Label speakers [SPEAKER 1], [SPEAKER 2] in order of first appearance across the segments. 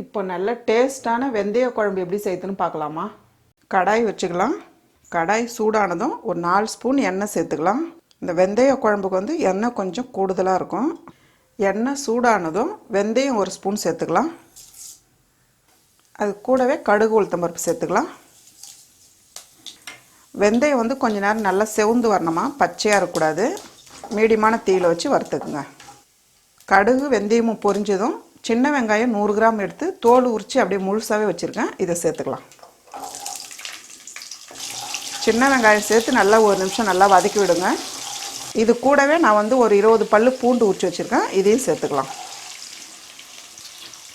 [SPEAKER 1] இப்போ நல்ல டேஸ்டான வெந்தய குழம்பு எப்படி செய்யுதுன்னு பார்க்கலாமா? கடாய் வச்சுக்கலாம். கடாய் சூடானதும் ஒரு நாலு ஸ்பூன் எண்ணெய் சேர்த்துக்கலாம். இந்த வெந்தய குழம்புக்கு வந்து எண்ணெய் கொஞ்சம் கூடுதலாக இருக்கும். எண்ணெய் சூடானதும் வெந்தயம் ஒரு ஸ்பூன் சேர்த்துக்கலாம். அது கூடவே கடுகு உளுத்தம் பருப்பு சேர்த்துக்கலாம். வெந்தயம் வந்து கொஞ்ச நேரம் நல்லா செவந்து வரணுமா? பச்சையாக இருக்கக்கூடாது. மீடியமான தீயில் வச்சு வறுத்துக்குங்க. கடுகு வெந்தயமும் பொரிஞ்சதும் சின்ன வெங்காயம் நூறு கிராம் எடுத்து தோல் உரித்து அப்படியே முழுசாகவே வச்சுருக்கேன். இதை சேர்த்துக்கலாம். சின்ன வெங்காயம் சேர்த்து நல்லா ஒரு நிமிஷம் நல்லா வதக்கி விடுங்க. இது கூடவே நான் வந்து ஒரு இருபது பல்லு பூண்டு உரிச்சு வச்சுருக்கேன். இதையும் சேர்த்துக்கலாம்.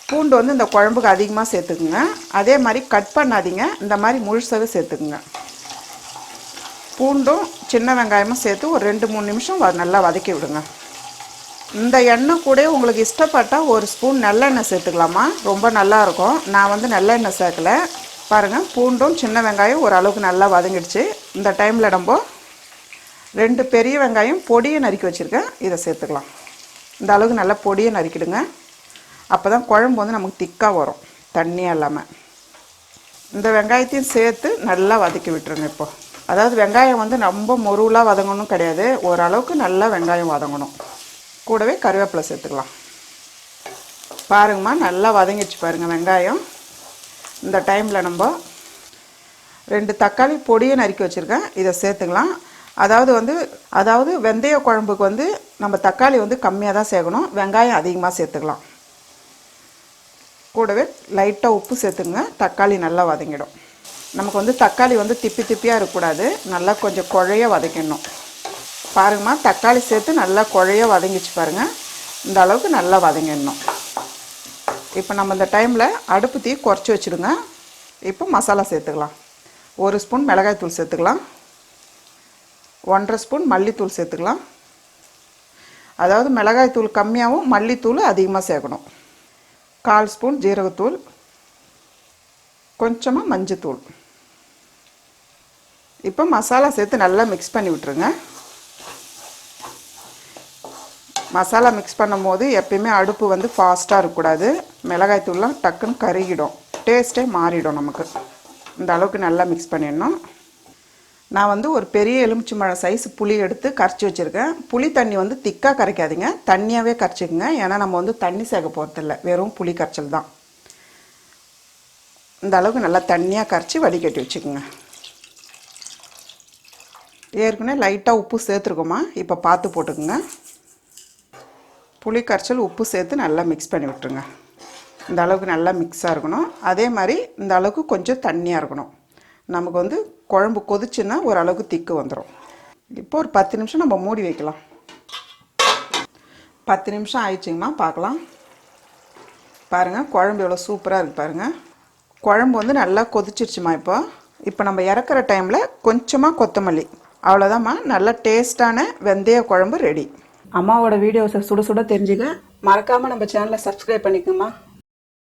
[SPEAKER 1] பூண்டு வந்து இந்த குழம்புக்கு அதிகமாக சேர்த்துக்குங்க. அதே மாதிரி கட் பண்ணாதீங்க. இந்த மாதிரி முழுசாகவே சேர்த்துக்குங்க. பூண்டும் சின்ன வெங்காயமும் சேர்த்து ஒரு ரெண்டு மூணு நிமிஷம் நல்லா வதக்கி விடுங்க. இந்த எண்ணெய் கூட உங்களுக்கு இஷ்டப்பட்டால் ஒரு ஸ்பூன் நல்லெண்ணெய் சேர்த்துக்கலாமா? ரொம்ப நல்லாயிருக்கும். நான் வந்து நல்லெண்ணெய் சேர்க்கல. பாருங்கள் பூண்டும் சின்ன வெங்காயம் ஓரளவுக்கு நல்லா வதங்கிடுச்சு. இந்த டைமில் நம்ம ரெண்டு பெரிய வெங்காயம் பொடியை நறுக்கி வச்சுருக்கேன். இதை சேர்த்துக்கலாம். இந்த அளவுக்கு நல்லா பொடியை நறுக்கிடுங்க. அப்போ தான் குழம்பு வந்து நமக்கு திக்காக வரும். தண்ணியாக இல்லாமல் இந்த வெங்காயத்தையும் சேர்த்து நல்லா வதக்கி விட்டுருங்க இப்போ. அதாவது வெங்காயம் வந்து ரொம்ப மொருவலாக வதங்கணும் கிடையாது. ஓரளவுக்கு நல்லா வெங்காயம் வதங்கணும். கூடவே கருவேப்பிலை சேர்த்துக்கலாம். பாருங்கம்மா நல்லா வதங்கிடுச்சு பாருங்கள் வெங்காயம். இந்த டைமில் நம்ம ரெண்டு தக்காளி பொடியை நறுக்கி வச்சுருக்கேன். இதை சேர்த்துக்கலாம். அதாவது வந்து அதாவது வெந்தய குழம்புக்கு வந்து நம்ம தக்காளி வந்து கம்மியாக தான் சேர்க்கணும். வெங்காயம் அதிகமாக சேர்த்துக்கலாம். கூடவே லைட்டாக உப்பு சேர்த்துங்க தக்காளி நல்லா வதங்கிடும். நமக்கு வந்து தக்காளி வந்து திப்பி திப்பியாக இருக்கக்கூடாது. நல்லா கொஞ்சம் குழைய வதக்கிடணும். பாருங்கம்மா தக்காளி சேர்த்து நல்லா குழைய வதங்கிச்சு பாருங்கள் இந்த அளவுக்கு நல்லா வதங்கிடணும். இப்போ நம்ம இந்த டைமில் அடுப்பு தீ குறைச்சி வச்சுடுங்க. இப்போ மசாலா சேர்த்துக்கலாம். ஒரு ஸ்பூன் மிளகாய்த்தூள் சேர்த்துக்கலாம். ஒன்றரை ஸ்பூன் மல்லித்தூள் சேர்த்துக்கலாம். அதாவது மிளகாய்த்தூள் கம்மியாகவும் மல்லித்தூள் அதிகமாக சேர்க்கணும். கால் ஸ்பூன் ஜீரகத்தூள் கொஞ்சமாக மஞ்சத்தூள். இப்போ மசாலா சேர்த்து நல்லா மிக்ஸ் பண்ணி விட்டுருங்க. மசாலா மிக்ஸ் பண்ணும்போது எப்பயுமே அடுப்பு வந்து ஃபாஸ்ட்டாக இருக்கக்கூடாது. மிளகாய் தூள்லாம் டக்குன்னு கருகிடும். டேஸ்ட்டே மாறிடும் நமக்கு. இந்த அளவுக்கு நல்லா மிக்ஸ் பண்ணிடணும். நான் வந்து ஒரு பெரிய எலுமிச்சம்பழம் சைஸ் புளி எடுத்து கரைச்சி வச்சுருக்கேன். புளி தண்ணி வந்து திக்காக கரைக்காதீங்க. தண்ணியாகவே கரைச்சிக்கோங்க. ஏன்னா நம்ம வந்து தண்ணி சேர்க்க போகிறதில்ல வெறும் புளி கரைச்சல் தான். இந்த அளவுக்கு நல்லா தண்ணியாக கரைச்சி வடிகட்டி வச்சுக்கோங்க. ஏற்கனவே லைட்டாக உப்பு சேர்த்துருக்கோமா? இப்போ பார்த்து போட்டுக்குங்க. புளி கரைச்சல் உப்பு சேர்த்து நல்லா மிக்ஸ் பண்ணி விட்டுருங்க. இந்த அளவுக்கு நல்லா மிக்ஸாக இருக்கணும். அதே மாதிரி இந்த அளவுக்கு கொஞ்சம் தண்ணியாக இருக்கணும். நமக்கு வந்து குழம்பு கொதிச்சுன்னா ஓரளவுக்கு திக்கு வந்துடும் இப்போ ஒரு பத்து நிமிஷம் நம்ம மூடி வைக்கலாம். பத்து நிமிஷம் ஆயிடுச்சுங்கம்மா பார்க்கலாம். பாருங்கள் குழம்பு எவ்வளோ சூப்பராக இருக்குது பாருங்கள் குழம்பு வந்து நல்லா கொதிச்சிருச்சுமா இப்போ? இப்போ நம்ம இறக்குற டைமில் கொஞ்சமாக கொத்தமல்லி. அவ்வளோதாம்மா நல்லா டேஸ்டான வெந்தய குழம்பு ரெடி அம்மாவோட வீடியோஸை சுட சுட தெரிஞ்சுக்க. மறக்காமல் நம்ம சேனலை சப்ஸ்கிரைப் பண்ணிக்கோமா